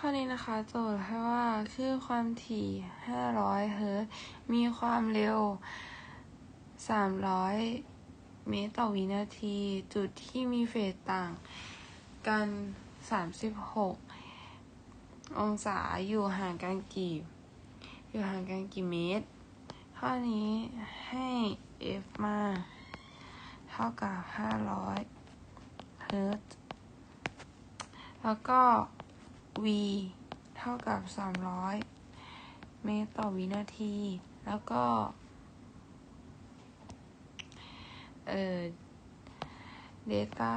ข้อนี้นะคะ โจทย์ให้ว่าคลื่นความถี่ 500 เฮิรตซ์มีความเร็ว 300 เมตรต่อวินาที จุดที่มีเฟสต่างกัน 36 องศาอยู่ห่างกันกี่ อยู่ห่างกันกี่เมตร ข้อนี้ให้ f มา เท่ากับ 500 เฮิรตซ์แล้วก็ v เท่ากับ 300 เมตรต่อวินาที แล้วก็ เอ่อ data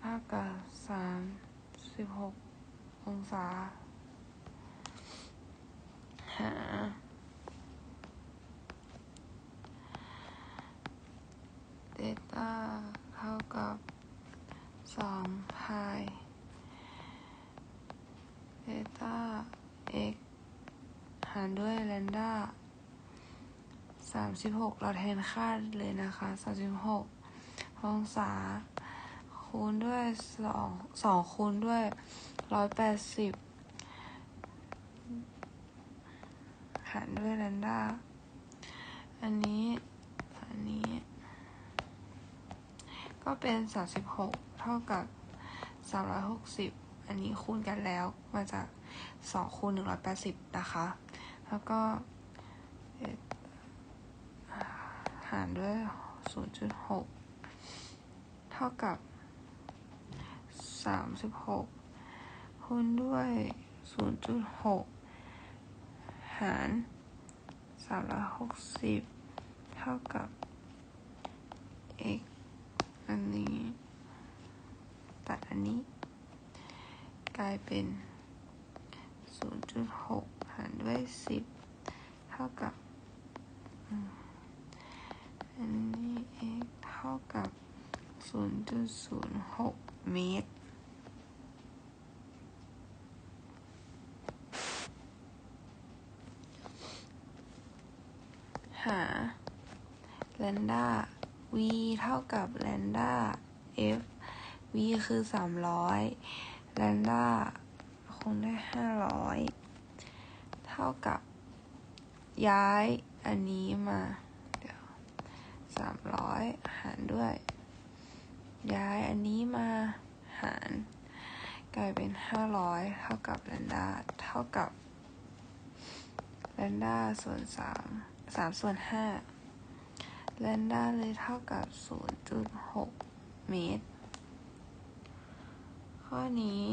เท่ากับ 36 องศา หา data เท่ากับ2 pi theta x หารด้วย lambda สามสิบหกเราแทนค่าเลยนะคะสามสิบหกองศา คูณด้วยสองสองคูณด้วยร้อยแปดสิบหารด้วย lambda อันนี้ อันนี้ ก็เป็นสามสิบหกเท่ากับสามร้อยหกสิบ อันนี้คูณกันแล้วมาจากสองคูณหนึ่งร้อยแปดสิบนะคะ แล้วก็หารด้วยศูนย์จุดหกเท่ากับสามสิบหกคูณด้วยศูนย์จุดหกหารสามร้อยหกสิบเท่ากับ x อันนี้ ตัดอันนี้ กลายเป็น 0.6 หารด้วย 10 เท่ากับอันนี้ x เท่ากับ 0.06 เมตร หา lambda v เท่ากับ lambda f v คือ 300 lambda คูณด้วย500เท่ากับ ย้ายอันนี้มาเดี๋ยว300หารด้วย ย้ายอันนี้มาหาร กลายเป็น500เท่ากับ lambda เท่ากับ lambda ส่วน3 3ส่วน5 lambda เลยเท่ากับ0.6เมตร ข้อนี้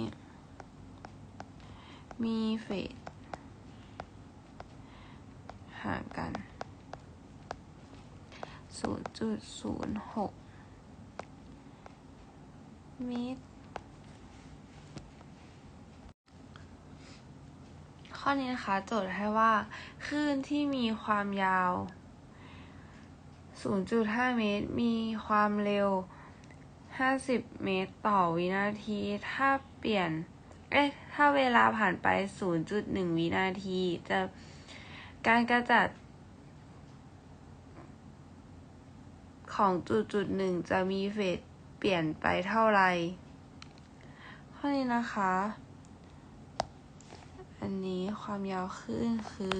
มีเฟสห่างกัน 0.06 เมตร ข้อนี้นะคะ โจทย์ให้ว่าคลื่นที่มีความยาว 0.5 เมตร มีความเร็ว 50 เมตรต่อวินาที ถ้าเปลี่ยน เอ๊ะ ถ้าเวลาผ่านไป 0.1 วินาที จะการกระจัด ของจุดจุดหนึ่งจะมีเฟสเปลี่ยนไปเท่าไรข้อนี้นะคะ อันนี้ความยาวคลื่นคือ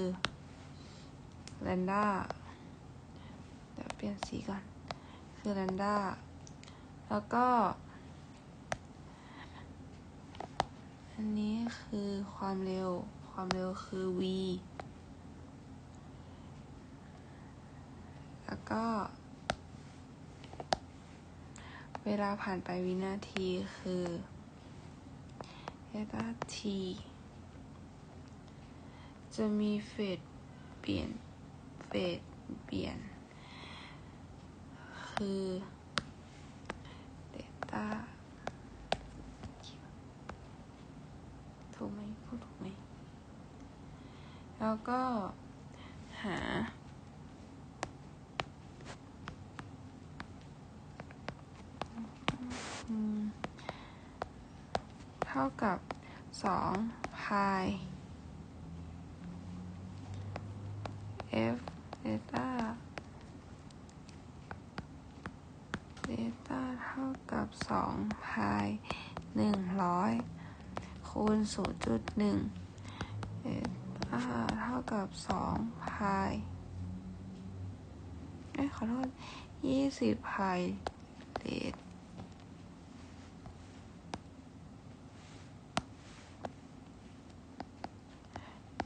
แลนด้าเดี๋ยวเปลี่ยนสีก่อน คือแลนด้า แล้วก็ อันนี้คือความเร็ว ความเร็วคือ v แล้วก็ เวลาผ่านไปวินาทีคือเ e t a t จะมีเฟสเปลี่ยน เฟสเปลี่ยน คือ ตาถูกไหมพูดถูกไหมแล้วก็หา เท่ากับสองพาย f เดต้า เดต้าเท่ากับสองพายหนึ่งร้อยคูณศูนย์จุดหนึ่งเอต้าเท่ากับสองพายเอ้ยขอโทษยี่สิบพายเลท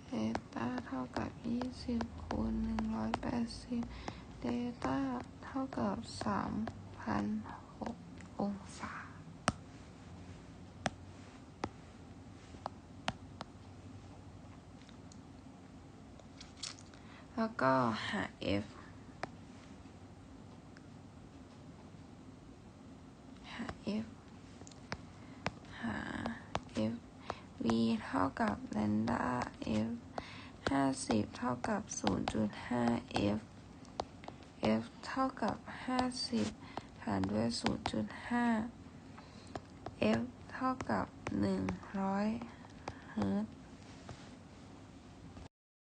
เอต้าเท่ากับยี่สิบคูณหนึ่งร้อยแปดสิบเดต้าเท่ากับสาม พันหกองศา แล้วก็หา f หา f หา f v เท่ากับ lambda f ห้าสิบเท่ากับศูนย์จุดห้า f f เท่ากับห้าสิบ หารด้วย 0.5 f เท่ากับ 100เฮิร์ต